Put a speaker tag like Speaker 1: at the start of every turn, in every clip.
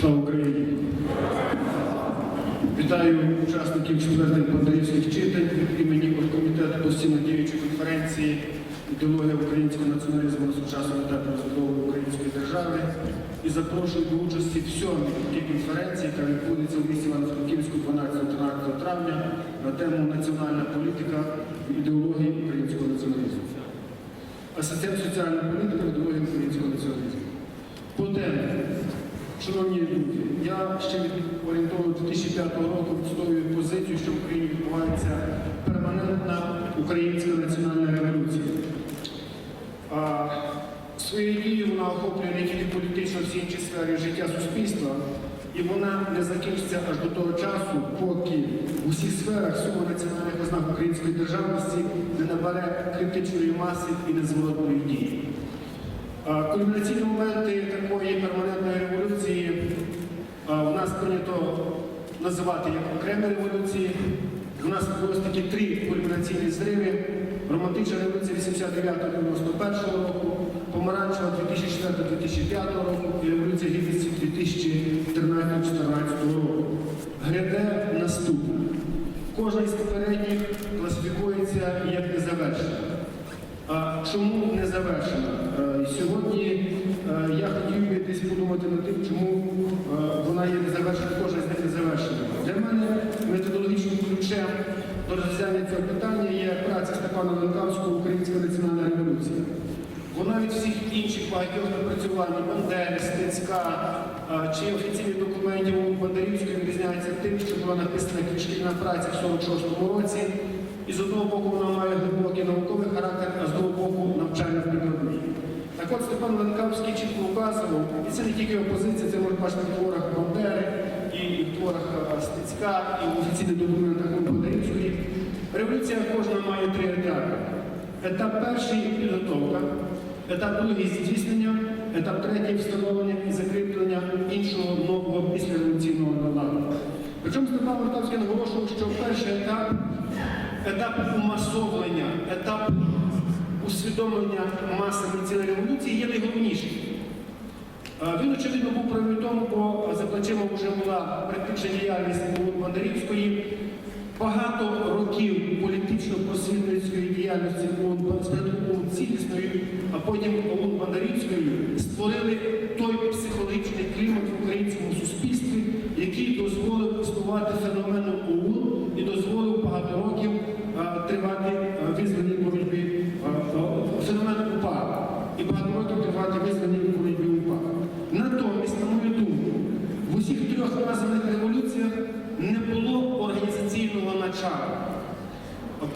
Speaker 1: Слава Україні! Вітаю учасників четвертих пандрівських читань імені Оргкомітету постійно діючої конференції ідеологія українського націоналізму на сучасному етапі розбудови української держави і запрошую до участі в сьомій конференції, яка відбудеться у місті Івано-Франківську 12-13 травня на тему Національна політика і ідеології українського націоналізму. Асоціація соціальна політика і ідеологія українського націоналізму. По темі. Друзі, я ще від орієнтовно 2005 року відстоюю позицію, що в Україні відбувається перманентна українська національна революція. А, своєю дією вона охоплює не тільки політично всі інші сфери життя суспільства, і вона не закінчиться аж до того часу, поки в усіх сферах сума національних ознак української державності не набере критичної маси і незворотної дії. Кульмінаційні моменти такої перманентної революції у нас прийнято називати як окремі революції. У нас було такі три кульмінаційні зриви. Романтична революція 89-91 року, помаранчева 2004-2005 року і революція гідності 2013-2014 року. Гряде наступне. Кожна із попередніх класифікується як незавершена. А чому не завершена? Е, Сьогодні е, я хотів десь подумати над тим, чому е, вона є незавершена, кожна з них не завершена. Для мене методологічним ключем до розв'язання цього питання є праця Степана Ленкавського Українська національна революція. Вона від всіх інших багатьох напрацювань Бандери, Стецька е, чи офіційних документів Бандерівської відрізняється тим, що була написана шкільна праця в 46-му році. І з одного боку вона має глибокий науковий характер, а з другого боку навчально прикладний. Так от Степан Ленкавський чітко вказував, і це не тільки опозиція, це можна бачити в творах Бандери, і в творах е, Стецька, і в офіційних документах Бандерівської. Революція кожна має три етапи. Етап перший підготовка, етап другий здійснення, етап третій встановлення і закріплення іншого нового післяреволюційного ладу. Причому Степан Вартавський наголошував, що перший етап етап умасовлення, етап усвідомлення маси національної революції є найголовнішим. Е, Він, очевидно, був правий тому, бо за плечима вже була практична діяльність ОУН Бондарівської. Багато років політично-просвітницької діяльності ОУН цілісної, а потім ООН Бондарівської створили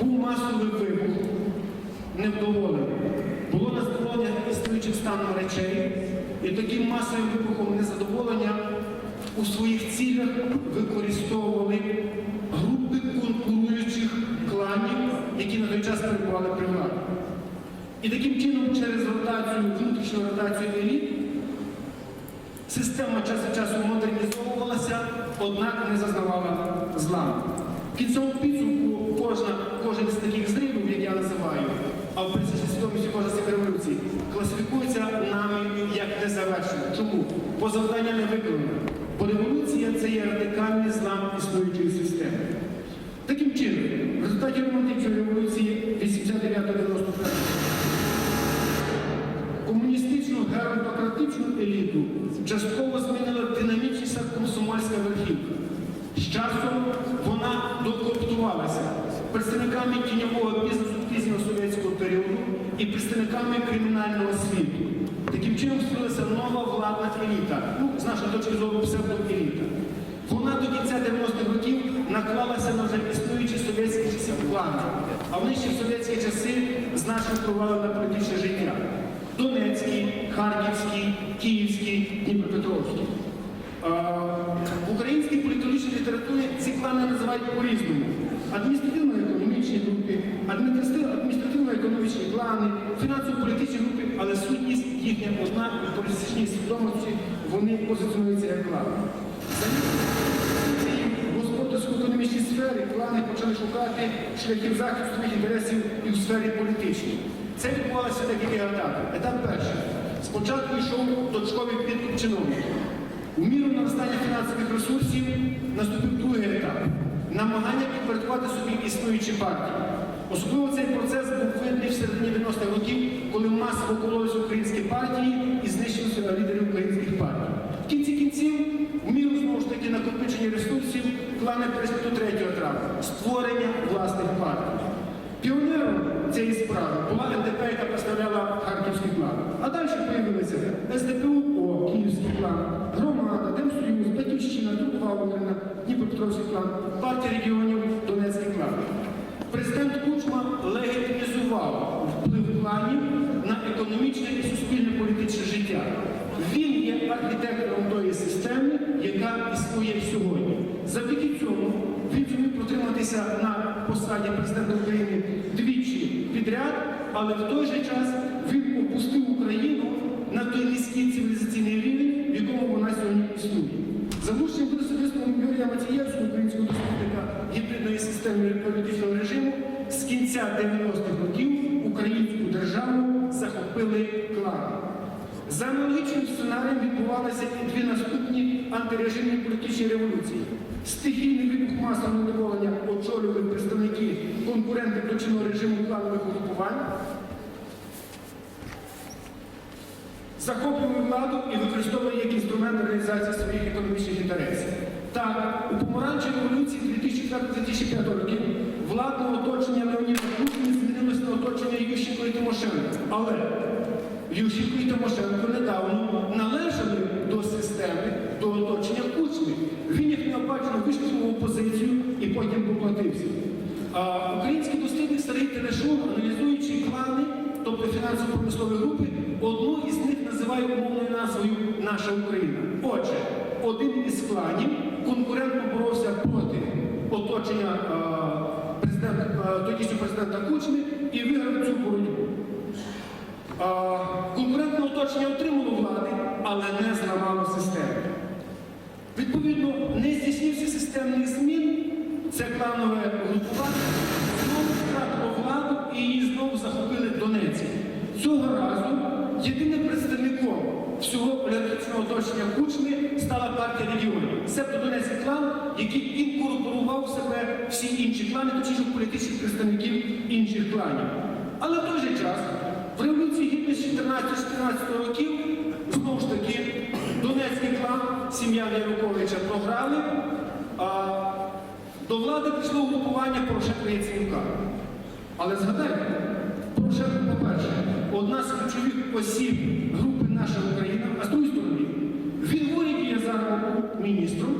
Speaker 1: Був масовий вибух, невдоволений. Було незадоволення існуючих станом речей, і таким масовим вибухом незадоволення у своїх цілях використовували групи конкуруючих кланів, які на той час перебували при владі. І таким чином, через ротацію, внутрішню ротацію еліт, система час від часу модернізовувалася, однак не зазнавала зламу. Кінцевому підсумку кожна, кожен з таких зривів, як я називаю, а в принципі свідомості цих революцій, класифікується нами як незавершена. Чому? Бо завдання не виконано. Бо революція це є радикальний злам існуючої системи. Таким чином, в результаті романтичної революції 89-91 комуністичну геронтократичну представниками тіньового бізнесу совєтського періоду і представниками кримінального світу. Таким чином створилася нова владна еліта, ну, з нашої точки зору псевдоеліта. Вона до кінця 90-х років наклалася на вже існуючі совєтські часи плани, а вони ще в совєтські часи значно впливали на політичне життя. Донецький, Харківський, Київський, Дніпропетровський. Е, В українській політичній літературі ці клани називають по-різному. Адміністративно-економічні групи, адміністративно- адміністративно-економічні клани, фінансово-політичні групи, але сутність їхня одна в політичній свідомості вони позиціонуються як клани. В господарсько-економічній сфері клани почали шукати шляхів захисту своїх інтересів і в сфері політичній. Це відбувалося декілька етапів. Етап перший. Спочатку йшов точковий підкуп чиновників. У міру наростання фінансових ресурсів наступив другий етап намагання підпорядкувати собі існуючі партії. Особливо цей процес був видний в середині 90-х років, коли масово кололись українські партії і знищилися лідерів українських партій. В кінці кінців, в міру знову ж таки накопичення ресурсів, клани перейшли до третього етапу створення власних партій. Піонером цієї справи була НДП, яка представляла харківський клан. А далі з'явилися СДПУ, Київський клан, Громада, Демсоюз, Батьківщина, Трудова Україна, Дніпропетровський клан, партія регіонів, Донецький клан. Президент Кучма легітимізував вплив кланів на економічне і суспільне політичне життя. Він є архітектором тої системи, яка існує сьогодні. Завдяки цьому він зумів протриматися на посаді президента України двічі підряд, але в той же час він опустив Україну на той низький цивілізаційний рівень, в якому вона сьогодні існує. За влучним особистому Юрія Мацієвського, українського дослідника гібридної системи політичного режиму, з кінця 90-х років українську державу захопили клани. За аналогічним сценарієм відбувалися і дві наступні антирежимні політичні революції. Стихійний вибух масового недоволення очолювали представники конкуренти до режиму кланових угрупувань, захоплювали владу і використовували як інструмент реалізації своїх економічних інтересів. Так, у помаранчевій революції 2004-2005 років владне оточення Леоніда Путіна змінилося на оточення Ющенко і Тимошенко. Але Ющенко і Тимошенко недавно належали до системи, до оточення Кучми. Він їх необачно виштовхнув опозицію і потім поплатився. Український дослідник Старий Телешов, аналізуючи клани, тобто фінансово-промислові групи, одну із них називає умовною назвою Наша Україна. Отже, один із кланів конкурентно боровся проти оточення е, президента, е, тодішнього президента Кучми і виграв цю боротьбу. Е, Конкурентне оточення отримало влади, але не зламало систему. Відповідно, не здійснився системних змін, це кланове групування, знову втратило владу і її знову захопили Донецьк. Цього разу єдиним представником всього олігархічного оточення Кучми стала партія регіонів. Себто Донецький клан, який інкорпорував в себе всі інші клани, точніше політичних представників інших кланів. Але в той же час в революції гідності 14-14 років знову ж таки Донецький клан, сім'я Януковича програли, а до влади прийшло угрупування Порошенка Яценюка. Але згадайте, Порошенко, по-перше, одна з ключових осіб групи Наша Україна, а з другої сторони, він в уряді є зараз міністром,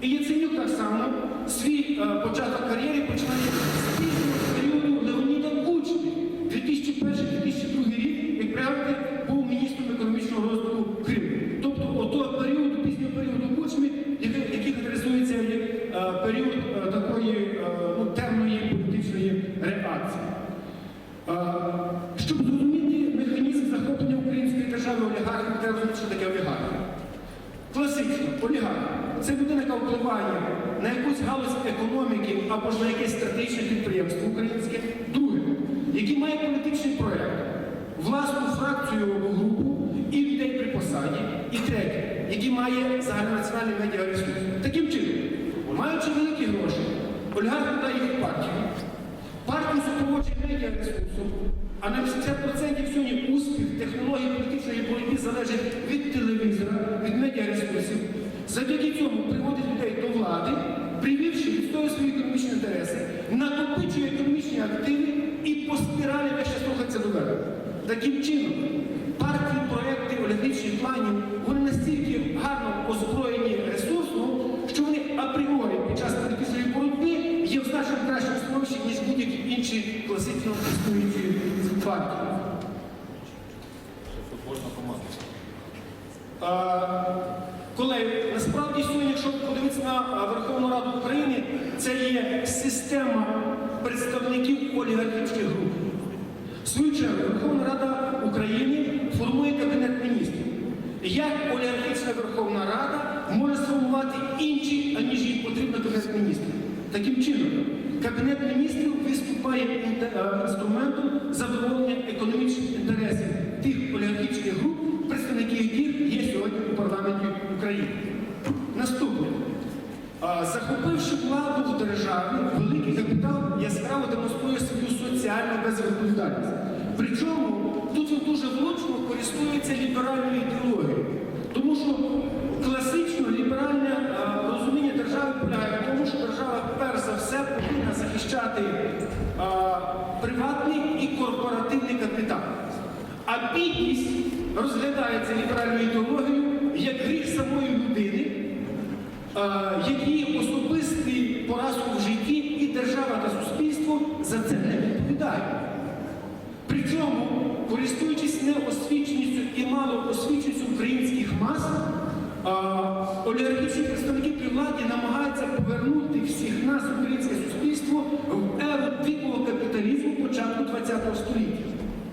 Speaker 1: і Яценюк так само свій е, початок кар'єри починає з пізнього періоду Леоніда Кучми. 2001-2002 рік, як пригадуєте, був міністром економічного розвитку Криму. Тобто отого періоду, пізнього періоду Кучми, який, характеризується як е, період е, такої е, ну, темної політичної реакції. Е, Щоб зрозуміти механізм захоплення української держави олігархів, треба розуміти, що таке олігархи. Класично, олігарх. Це людина, впливає на якусь галузь економіки або ж на якесь стратегічне підприємство українське. Друге, який має політичний проєкт, власну фракцію або групу і людей при посаді. І третє, який має загальнонаціональний медіаресурс. Таким чином, маючи великі гроші, олігарх дає партію. Партію супроводжує медіаресурсом, а на 60% сьогодні успіх технології політичної боротьби залежить від телевізора, від медіаресурсів. Завдяки цьому приводить людей до влади, привівши відстоює свої економічні інтереси, накопичує економічні активи і по спіралі весь час рухається до верху. Таким чином, партії, проекти олігархічних планів, вони настільки гарно озброєні ресурсом, що вони апріорі під час політичної боротьби є в значно кращому становищі, ніж будь-які інші класично існуючі партії.
Speaker 2: Футбольна команда.
Speaker 1: Е, Колеги, насправді сьогодні, якщо подивитися на е, Верховну Раду України, це є система представників олігархічних груп. В свою чергу Верховна Рада України формує Кабінет міністрів. Як олігархічна Верховна Рада може сформувати інші, аніж їй потрібно Кабінет міністрів? Таким чином, Кабінет міністрів виступає е, інструментом задоволення економічних інтересів тих олігархічних груп, представники яких є сьогодні у парламенті України. Наступне Захопивши владу в державі, великий капітал яскраво демонструє свою соціальну безвідповідальність. Причому тут він дуже влучно користується ліберальною ідеологією. Тому що класично ліберальне розуміння держави полягає в тому, що держава перш за все повинна захищати а, приватний і корпоративний капітал. А бідність розглядається ліберальною ідеологією як гріх самої людини, е, які особистий поразку в житті і держава та суспільство за це не відповідають. Причому, користуючись неосвіченістю і малоосвіченістю українських мас, олігархічні представники при владі намагаються повернути всіх нас, українське суспільство, в еру дикого капіталізму початку ХХ століття.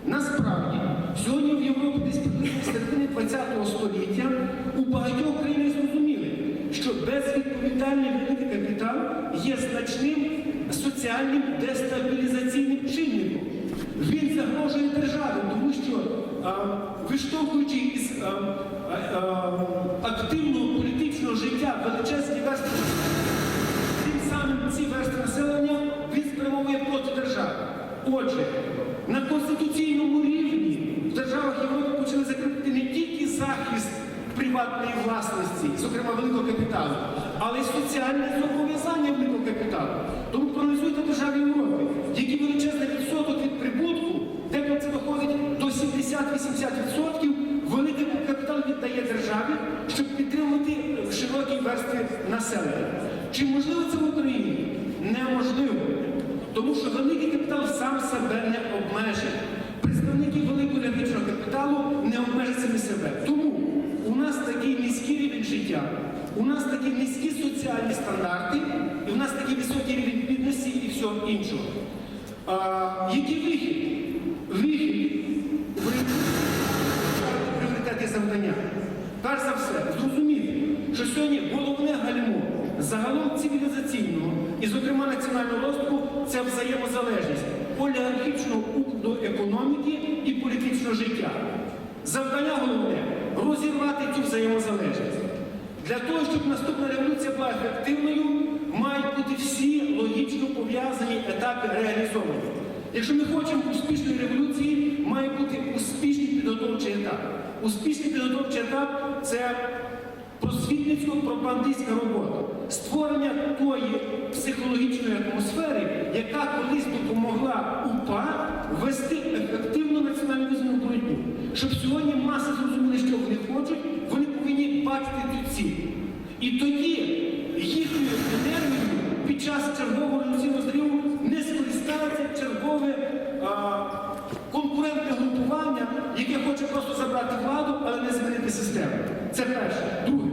Speaker 1: Насправді, сьогодні в Європі десь приблизно середини ХХ століття у багатьох країнах зрозуміли, що безвідповідальний великий капітал є значним соціальним дестабілізаційним чинником. Він загрожує державі, тому що а, виштовхуючи із а, а, а, активного політичного життя величезні верстви, тим самим ці верстви населення він спрямовує проти держави. Отже, на конституційному рівні приватної власності, зокрема великого капіталу, але й соціальне зобов'язання великого капіталу. Тому проаналізуйте держави Європи, який величезний відсоток від прибутку, де це доходить до 70-80%, великий капітал віддає державі, щоб підтримувати широкі верстви населення. Чи можливо це в Україні? Неможливо. Тому що великий капітал сам себе не обмежить. Представники великого олігархічного капіталу не обмежать самі себе. Тому у нас такий низький рівень життя, у нас такі низькі соціальні стандарти, і у нас такий високий рівень і всього іншого. А, який вихід? Вихід пріоритети завдання. Перш за все, зрозуміти, що сьогодні головне гальмо загалом цивілізаційного і, зокрема, національного розвитку це взаємозалежність олігархічного укладу економіки і політичного життя. Завдання головне розірвати цю взаємозалежність. Для того, щоб наступна революція була ефективною, мають бути всі логічно пов'язані етапи реалізовані. Якщо ми хочемо успішної революції, має бути успішний підготовчий етап. Успішний підготовчий етап це просвітницько-пропагандистська робота, створення тої психологічної атмосфери, яка колись допомогла УПА вести ефективну національну визвольну боротьбу. Щоб сьогодні маси зрозуміли, що вони хочуть, вони повинні бачити цю ціль. І тоді енергією під час чергового революційного зриву не скористається чергове а, конкурентне групування, яке хоче просто забрати владу, але не змінити систему. Це перше. Друге.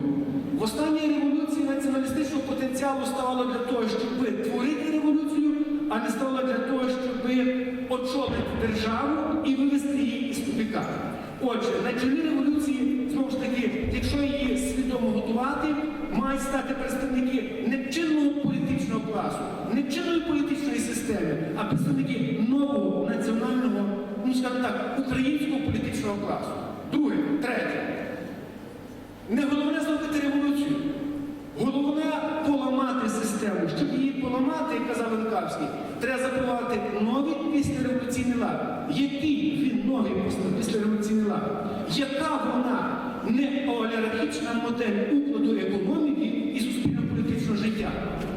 Speaker 1: В останній революції націоналістичного потенціалу ставало для того, щоб творити революцію, а не ставало для того, щоб очолити державу і вивести її із тупика. Отже, на чолі революції, знову ж таки, якщо її свідомо готувати, мають стати представники не чинного політичного класу, не чинної політичної системи, а представники нового національного, ну скажімо так, українського політичного класу. Друге, третє. Не головне зробити революцію. Головне поламати систему. Щоб її поламати, як казав Ленкавський, треба запровадити новий післяреволюційний лад. Який він новий післяреволюційний лад? Яка вона не олігархічна модель укладу економіки і суспільно-політичного життя?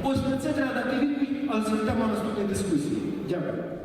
Speaker 1: Ось на це треба дати відповідь, але це тема наступної дискусії. Дякую.